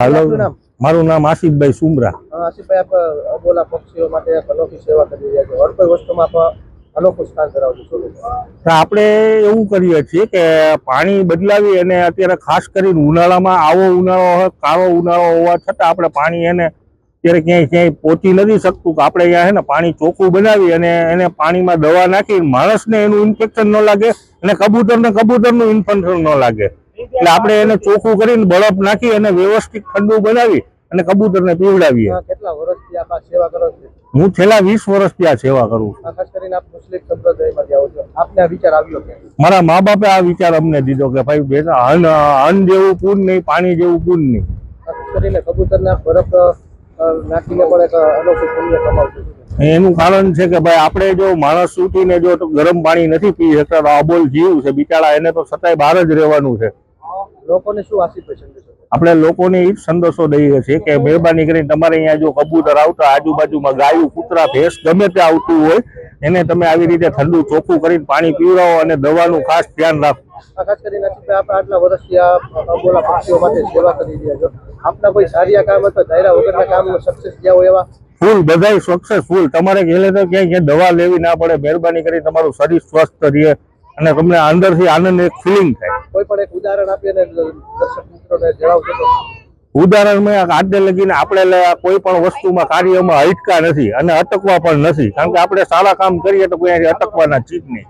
હાલો? મારું નામ આસિફભાઈ સુમરા. આસિફભાઈ આપ અબોલા પક્ષીઓ માટે અનોખી સેવા કરી રહ્યા છો. હર કોઈ વસ્તુમાં આપ અનોખું સ્થાન ધરાવજો. છો? તો આપણે એવું કરીએ છીએ કે પાણી બદલાવી અને અત્યારે ખાસ કરીને ઉનાળામાં આવો ઉનાળો હોય કાળો ઉનાળો હોવા છતાં આપણે પાણી એને અત્યારે ક્યાંય ક્યાંય પહોંચી નથી શકતું કે આપણે અહીંયા છે ને પાણી ચોખ્ખું બનાવી અને એને પાણીમાં દવા નાખી માણસને એનું ઇન્ફેક્શન ન લાગે અને કબૂતરને કબૂતરનું ઇન્ફેક્શન ન લાગે. એટલે આપણે એને ચોખ્ખું કરીને બરફ નાખી અને વ્યવસ્થિત ઠંડુ બનાવી અને કબૂતરને પીવડાવીએ. કેટલા વર્ષથી આપ સેવા કરો છો? હું છેલ્લા વીસ વર્ષથી આ સેવા કરું છું. ખાસ કરીને આપ મુસ્લિમ સંપ્રદાયમાંથી આવો છો. આપને આ વિચાર આવ્યો કે? મારા મા બાપે આ વિચાર અમને દીધો કે ભાઈ અન્ન અન્ન જેવું પૂન નહીં પાણી જેવું પૂન નહીં. એનું કારણ છે કે ભાઈ આપણે જો માણસ ઉઠીને જો ગરમ પાણી નથી પી શકતા તો અબોલ જીવ છે. બિચારા એને તો સતાય બહાર જ રહેવાનું છે. લોકોને શું આસિફભાઈ પસંદ આપણે લોકોને એ સંદેશો દઈએ છીએ કે મહેરબાની કરીને તમારે અહીંયા જો કબૂતર આવતા આજુબાજુમાં ગાયું કૂતરા ભેંસ ગમે તે આવતું હોય એને તમે આવી રીતે ઠંડુ ચોખ્ખું કરીને પાણી પીવડાવો અને દવાનું ખાસ ધ્યાન રાખો. ખાસ કરીને આટલા વર્ષથી અબોલા પક્ષીઓ માટે સેવા કરી રહ્યા છો. આપના કોઈ સારી કામ હતા ધાયરા વગરના કામ સક્સેસ થયા હોય એવા? ફૂલ બધાય સક્સેસફુલ તમારે ગયેલે તો ક્યાંય ક્યાંય દવા લેવી ના પડે. મહેરબાની કરી તમારું શરીર સ્વસ્થ રહે અને તમને અંદરથી આનંદ એક ફિલિંગ થાય. કોઈ પણ એક ઉદાહરણ આપી અને દર્શક મિત્રોને ઉદાહરણમાં આજે લગીને આપણે કોઈ પણ વસ્તુમાં કાર્યમાં અટકા નથી અને અટકવા પણ નથી. કારણ કે આપણે સારા કામ કરીએ તો કોઈ અટકવાના ચીજ નહીં.